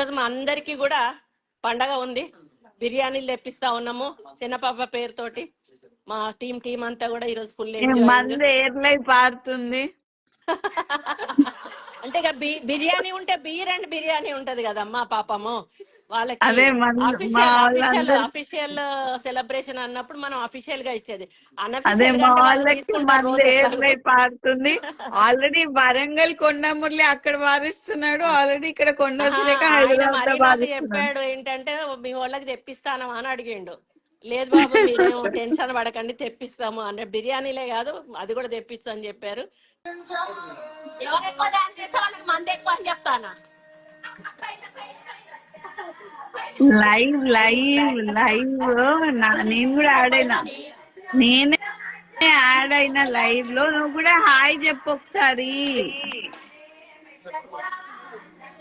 అందరికి కూడా పండగ ఉంది. బిర్యానీలు తెప్పిస్తా ఉన్నాము చిన్న పాప పేరుతోటి. మా టీం టీం అంతా కూడా ఈరోజు ఫుల్ ఎయిర్లై పారుతుంది. అంటే బిర్యానీ ఉంటే బీర్ అండ్ బిర్యానీ ఉంటది కదమ్మా పాపము. వాళ్ళకి అఫీషియల్ సెలబ్రేషన్ అన్నప్పుడు మనం అఫీషియల్గా ఇచ్చేది. అదే మా వాళ్ళకి. పారుతుంది ఆల్రెడీ వరంగల్ కొండమురళి అక్కడ పారిస్తున్నాడు ఆల్రెడీ ఇక్కడ కొండ చెప్పాడు ఏంటంటే మీ వాళ్ళకి తెప్పిస్తాను అని అడిగిండు. లేదు బాబు మీరేం టెన్షన్ పడకండి తెప్పిస్తాము అంటే బిర్యానీలే కాదు అది కూడా తెప్పించు అని చెప్పారు. ఎవరు ఎక్కువ డాన్స్ చేస్తే వాళ్ళకి మంది ఎక్కువ అని చెప్తానా? లైవ్ లైవ్ లైవ్ నేను కూడా ఆడైనా అయినా. నేనే యాడ్ అయిన లైవ్లో. నువ్వు కూడా హాయ్ చెప్పు ఒకసారి.